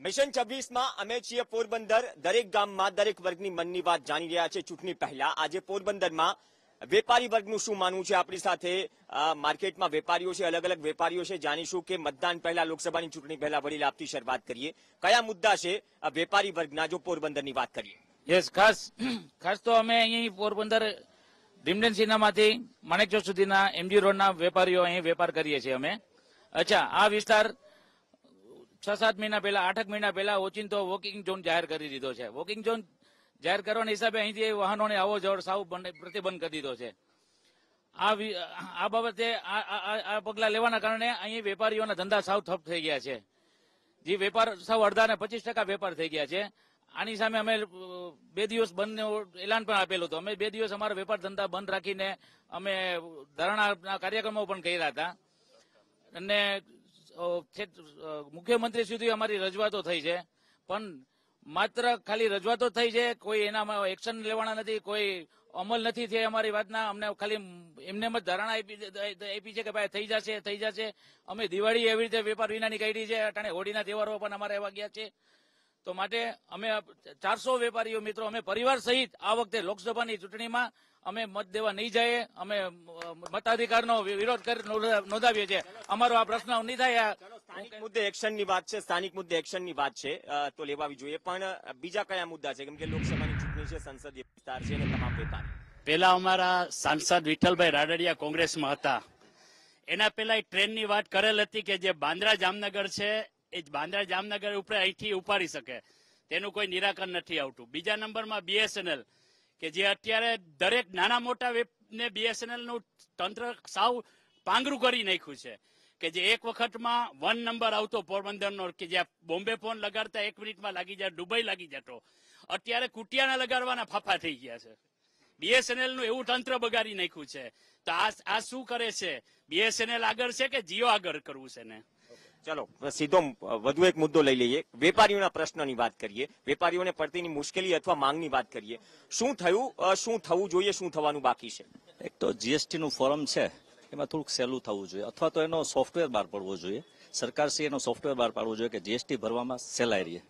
Mission છવ્વીસમાં અમે છીએ પોરબંદર. દરેક ગામમાં દરેક વર્ગની મનની વાત જાણી રહ્યા છે. ચૂંટણી પહેલા આજે પોરબંદરમાં વેપારી વર્ગનું શું માનવું છે આપણી સાથે? માર્કેટમાં વેપારીઓ છે, અલગ અલગ વેપારીઓ છે. જાણીશું કે મતદાન પહેલા લોકસભાની ચૂંટણી પહેલા વડીલ આપતી શરૂઆત કરીએ. કયા મુદ્દા છે વેપારી વર્ગના? જો પોરબંદરની વાત કરીએ. યસ ખાસ ખાસ તો અમે અહીં પોરબંદર ડ્રીમલેન્ડ સિનેમાથી માણેકચોક સુધીના એમજી રોડના વેપારીઓ અહીં વેપાર કરીએ છીએ અમે. અચ્છા, આ વિસ્તાર છ સાત મહિના પહેલા આઠ મહિના પહેલા ઓચિંતો વોકિંગ ઝોન જાહેર કરી દીધો છે. વોકિંગ ઝોન જાહેર કરવાના હિસાબે અહીંથી વાહનોને આવો જવળ સાવ બંધ- પ્રતિબંધ કરી દીધો છે. આ આ બાબતે આ- પગલા લેવાના કારણે અહીં વેપારીઓના ધંધા સાવ ઠપ થઈ ગયા છે. જે વેપાર સાવ અડધા ને પચીસ ટકા વેપાર થઈ ગયા છે. આની સામે અમે બે દિવસ બંધ એલાન પણ આપેલું હતું. અમે બે દિવસ અમારા વેપાર ધંધા બંધ રાખીને અમે ધરણાના કાર્યક્રમો પણ કર્યા હતા. અને મુખ્યમંત્રી સુધી અમારી રજૂઆતો થઈ છે. પણ માત્ર ખાલી રજૂઆતો થઈ છે, કોઈ એનામાં એક્શન લેવાના નથી, કોઈ અમલ નથી થઈ અમારી વાતના. અમને ખાલી એમને એમ જ ધારણા આપી આપી છે કે ભાઈ થઈ જશે થઈ જશે. અમે દિવાળી એવી રીતે વેપાર વિનાની કાઢી છે, અટાણે હોળીના તહેવારો પણ અમારે એવા ગયા છે. તો માટે અમે ચારસો વેપારીઓ મિત્રો અમે પરિવાર સહિત આ વખતે લોકસભાની ચૂંટણીમાં અમે મત દેવા નહીં જઈએ. અમે મતાધિકારનો વિરોધ કરી નોંધાવીએ છીએ. અમારો આ પ્રશ્ન નહીં થાય. મુદ્દે એક્શનની વાત છે સ્થાનિક મુદ્દે એક્શનની વાત છે તો લેવાવી જોઈએ. પણ બીજા કયા મુદ્દા છે? કેમ કે લોકસભાની ચૂંટણી છે સંસદીય વિસ્તાર છે અને તમામ વેપારી. પેલા અમારા સાંસદ વિઠ્ઠલભાઈ રાડડિયા કોંગ્રેસમાં હતા. એના પેલા એક ટ્રેનની વાત કરેલ હતી કે જે બાંદ્રા જામનગર છે એ બાંદ્રા જામનગર ઉપર અહીંથી ઉપાડી શકે. તેનું કોઈ નિરાકરણ નથી આવતું. બીજા નંબરમાં બીએસએનએલ, કે જે અત્યારે દરેક નાના મોટા ને બીએસએનએલનું તંત્ર સાવ પાંગરું કરી નાખ્યું છે, કે જે એક વખતમાં વન નંબર આવતો પોરબંદરનો, કે જ્યાં બોમ્બે ફોન લગાડતા એક મિનિટમાં લાગી જાય, દુબઈ લાગી જતો. અત્યારે કુટિયાના લગાડવાના ફાફા થઈ ગયા છે. બીએસએનએલનું એવું તંત્ર બગાડી નાખ્યું છે. તો આ શું કરે છે? બીએસએનએલ આગળ છે કે જીઓ આગળ કરવું છે ને ચલો સીધો વધુ એક મુદ્દો લઈ લઈએ. વેપારીઓના પ્રશ્નની વાત કરીએ. વેપારીઓને પડતીની મુશ્કેલી અથવા માંગની વાત કરીએ. શું થયું શું થવું જોઈએ, શું થવાનું બાકી છે? એક તો જીએસટી નું ફોરમ છે, એમાં થોડુંક સહેલું થવું જોઈએ. અથવા તો એનો સોફ્ટવેર બહાર પાડવો જોઈએ. સરકાર શ્રી એનો સોફ્ટવેર બહાર પાડવો જોઈએ કે જીએસટી ભરવામાં સહેલાઈ રહે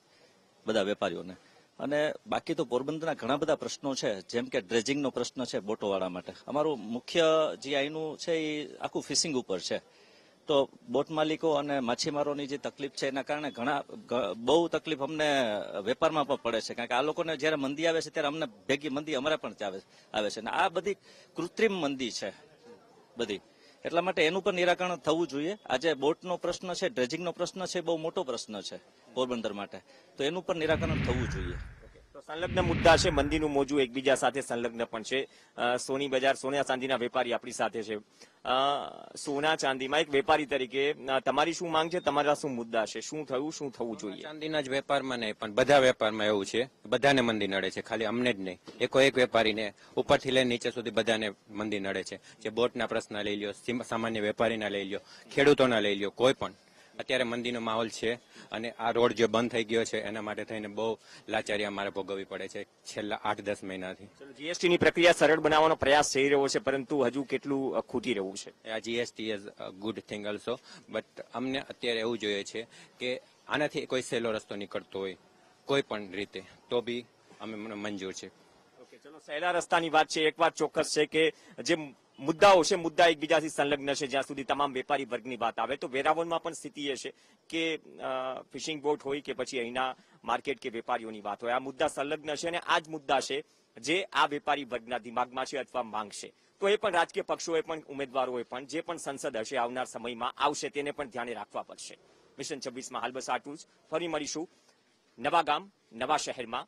બધા વેપારીઓને. અને બાકી તો પોરબંદરના ઘણા બધા પ્રશ્નો છે, જેમ કે ડ્રેજિંગનો પ્રશ્ન છે બોટોવાળા માટે. અમારું મુખ્ય જે આઈનું છે એ આખું ફિશિંગ ઉપર છે. તો બોટ માલિકો અને માછીમારોની જે તકલીફ છે, એના કારણે ઘણા બહુ તકલીફ અમને વેપારમાં પણ પડે છે. કારણ કે આ લોકોને જ્યારે મંદી આવે છે, ત્યારે અમને ભેગી મંદી અમારે પણ આવે છે. અને આ બધી કૃત્રિમ મંદી છે, બધી. એટલા માટે એનું પણ નિરાકરણ થવું જોઈએ. આજે બોટનો પ્રશ્ન છે, ડ્રેજિંગનો પ્રશ્ન છે બહુ મોટો પ્રશ્ન છે પોરબંદર માટે. તો એનું પણ નિરાકરણ થવું જોઈએ. સંલગ્ન મુદ્દા છે મંદીનું મોજું એકબીજા સાથે સંલગ્ન પણ છે. સોની બજાર સોના ચાંદીના વેપારી આપણી સાથે છે. સોના ચાંદીમાં એક વેપારી તરીકે તમારી શું માંગ છે તમારા શું મુદ્દા છે શું થયું શું થવું જોઈએ? ચાંદીના જ વેપારમાં નહીં પણ બધા વેપારમાં એવું છે. બધાને મંદી નડે છે ખાલી અમને જ નહીં. એકો એક વેપારીને ઉપરથી લઈને નીચે સુધી બધાને મંદી નડે છે. જે બોટના પ્રશ્ન લઈ લ્યો સીમ- સામાન્ય વેપારીના લઈ લ્યો ખેડૂતોના લઈ લ્યો કોઈ પણ. અત્યારે મંદીનો માહોલ છે અને આ રોડ જે બંધ થઈ ગયો છે એના માટે થઈને બહુ લાચારી અમારે ભોગવવી પડે છે છેલ્લા આઠ દસ મહિનાથી. જીએસટી ની પ્રક્રિયા સરળ બનાવવાનો પ્રયાસ થઈ રહ્યો છે પરંતુ હજુ કેટલું ખૂટી રહ્યું છે? આ GST is good thing also but અમને અત્યારે એવું જોઈએ છે કે આનાથી કોઈ સહેલો રસ્તો નીકળતો હોય કોઈ પણ રીતે તો બી અમે મને મંજૂર છે. ઓકે ચલો સહેલા રસ્તાની વાત છે એક વાત ચોક્કસ છે કે જે મુદ્દાઓ છે, મુદ્દા એકબીજાથી સંલગ્ન છે, જ્યાં સુધી તમામ વેપારી વર્ગની વાત આવે. તો વેરાવળમાં પણ સ્થિતિ એ છે કે ફિશિંગ બોટ હોય કે પછી અહીંના માર્કેટ કે વેપારીઓની વાત હોય. આ મુદ્દા સંલગ્ન છે અને આ જ મુદ્દા છે જે આ વેપારી વર્ગના દિમાગમાં છે અથવા માંગ છે. તો એ પણ રાજકીય પક્ષોએ પણ, ઉમેદવારોએ પણ, જે પણ સંસદ હશે આવનાર સમયમાં આવશે તેને પણ ધ્યાને રાખવા પડશે. મિશન છવ્વીસમાં હાલ બસ આટલું જ. ફરી મળીશું. નવા ગામ, નવા શહેરમાં.